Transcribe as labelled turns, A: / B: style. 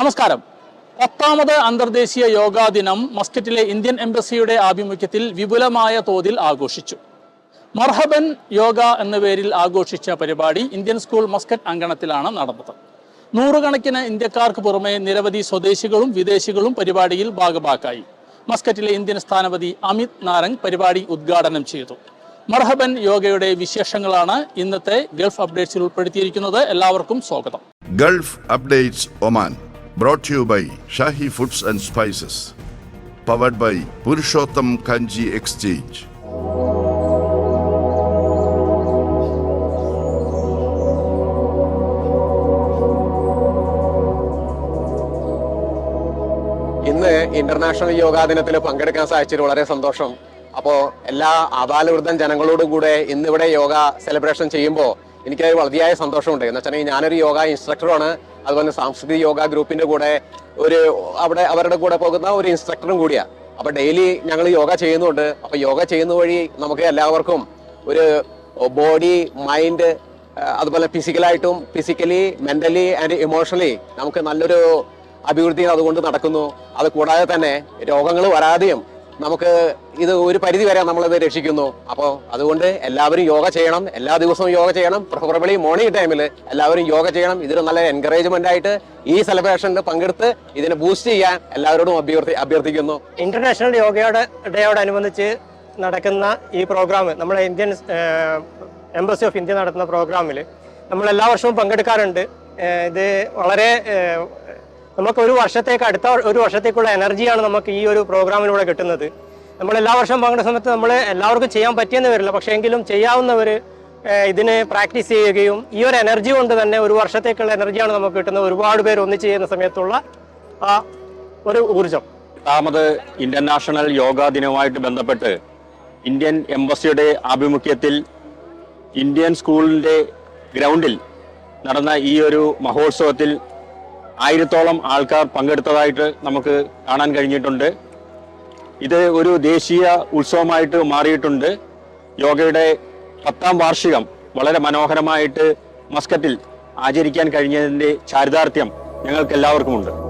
A: നമസ്കാരം. പത്താമത് അന്തർദേശീയ യോഗാ ദിനം മസ്കറ്റിലെ ഇന്ത്യൻ എംബസിയുടെ ആഭിമുഖ്യത്തിൽ വിപുലമായ തോതിൽ ആഘോഷിച്ചു. മർഹബൻ യോഗ എന്ന പേരിൽ ആഘോഷിച്ച പരിപാടി ഇന്ത്യൻ സ്കൂൾ മസ്കറ്റ് അങ്കണത്തിലാണ് നടന്നത്. നൂറുകണക്കിന് ഇന്ത്യക്കാർക്ക് പുറമെ നിരവധി സ്വദേശികളും വിദേശികളും പരിപാടിയിൽ ഭാഗഭാക്കായി. മസ്കറ്റിലെ ഇന്ത്യൻ സ്ഥാനപതി അമിത് നാരംഗ് പരിപാടി ഉദ്ഘാടനം ചെയ്തു. മർഹബൻ യോഗയുടെ വിശേഷങ്ങളാണ് ഇന്നത്തെ ഗൾഫ് അപ്ഡേറ്റ്സിൽ ഉൾപ്പെടുത്തിയിരിക്കുന്നത്. എല്ലാവർക്കും സ്വാഗതം.
B: Gulf updates Oman. Brought you by Shahi foods and spices powered by Purushottam Kanji exchange
C: ഇന്ന് ഇന്റർനാഷണൽ യോഗാ ദിനത്തിൽ പങ്കെടുക്കാൻ സാധിച്ചതിൽ വളരെ സന്തോഷം. അപ്പോ എല്ലാ ആബാലവൃദ്ധം ജനങ്ങളോടും കൂടെ ഇന്നിവിടെ യോഗ സെലിബ്രേഷൻ ചെയ്യുമ്പോൾ എനിക്ക് വളരെയായ സന്തോഷമുണ്ട്. എന്ന് വെച്ചാൽ ഞാനൊരു യോഗ ഇൻസ്ട്രക്ടറാണ് അതുപോലെ സാംസ്കൃതിക യോഗ ഗ്രൂപ്പിന്റെ കൂടെ ഒരു അവിടെ അവരുടെ കൂടെ പോകുന്ന ഒരു ഇൻസ്ട്രക്ടറും കൂടിയാ. അപ്പൊ ഡെയിലി ഞങ്ങൾ യോഗ ചെയ്യുന്നുണ്ട്. അപ്പൊ യോഗ ചെയ്യുന്ന വഴി നമുക്ക് എല്ലാവർക്കും ഒരു ബോഡി മൈൻഡ് അതുപോലെ ഫിസിക്കലായിട്ടും ഫിസിക്കലി മെന്റലി ആൻഡ് ഇമോഷണലി നമുക്ക് നല്ലൊരു അഭിവൃദ്ധി അതുകൊണ്ട് നടക്കുന്നു. അത് കൂടാതെ തന്നെ രോഗങ്ങൾ വരാതെയും നമുക്ക് ഇത് ഒരു പരിധി വരെ നമ്മളിത് രക്ഷിക്കുന്നു. അപ്പോൾ അതുകൊണ്ട് എല്ലാവരും യോഗ ചെയ്യണം. എല്ലാ ദിവസവും യോഗ ചെയ്യണം. പ്രിഫറബിളി മോർണിംഗ് ടൈമിൽ എല്ലാവരും യോഗ ചെയ്യണം. ഇതൊരു നല്ല എൻകറേജ്മെന്റ് ആയിട്ട് ഈ സെലിബ്രേഷനിൽ പങ്കെടുത്ത് ഇതിനെ ബൂസ്റ്റ് ചെയ്യാൻ എല്ലാവരോടും അഭ്യർത്ഥി അഭ്യർത്ഥിക്കുന്നു.
D: ഇന്റർനാഷണൽ യോഗയുടെ ഡേയോടനുബന്ധിച്ച് നടക്കുന്ന ഈ പ്രോഗ്രാം നമ്മുടെ ഇന്ത്യൻ എംബസി ഓഫ് ഇന്ത്യ നടത്തുന്ന പ്രോഗ്രാമിൽ നമ്മൾ എല്ലാ വർഷവും പങ്കെടുക്കാറുണ്ട്. ഇത് വളരെ നമുക്ക് ഒരു വർഷത്തേക്ക് അടുത്ത ഒരു വർഷത്തേക്കുള്ള എനർജിയാണ് നമുക്ക് ഈ ഒരു പ്രോഗ്രാമിലൂടെ കിട്ടുന്നത്. നമ്മൾ എല്ലാ വർഷവും പങ്കെടുക്കുന്ന സമയത്ത് നമ്മൾ എല്ലാവർക്കും ചെയ്യാൻ പറ്റിയെന്ന് വരില്ല. പക്ഷേ എങ്കിലും ചെയ്യാവുന്നവർ ഇതിന് പ്രാക്ടീസ് ചെയ്യുകയും ഈ ഒരു എനർജി കൊണ്ട് തന്നെ ഒരു വർഷത്തേക്കുള്ള എനർജിയാണ് നമുക്ക് കിട്ടുന്നത്. ഒരുപാട് പേര് ഒന്നിച്ച് ചെയ്യുന്ന സമയത്തുള്ള ആ ഒരു ഊർജം
E: പത്താമത് ഇന്റർനാഷണൽ യോഗാ ദിനവുമായിട്ട് ബന്ധപ്പെട്ട് ഇന്ത്യൻ എംബസിയുടെ ആഭിമുഖ്യത്തിൽ ഇന്ത്യൻ സ്കൂളിന്റെ ഗ്രൗണ്ടിൽ നടന്ന ഈ ഒരു മഹോത്സവത്തിൽ ആയിരത്തോളം ആൾക്കാർ പങ്കെടുത്തതായിട്ട് നമുക്ക് കാണാൻ കഴിഞ്ഞിട്ടുണ്ട്. ഇത് ഒരു ദേശീയ ഉത്സവമായിട്ട് മാറിയിട്ടുണ്ട്. യോഗയുടെ പത്താം വാർഷികം വളരെ മനോഹരമായിട്ട് മസ്കറ്റിൽ ആചരിക്കാൻ കഴിഞ്ഞതിന്റെ ചാരിതാർത്ഥ്യം ഞങ്ങൾക്ക് എല്ലാവർക്കുമുണ്ട്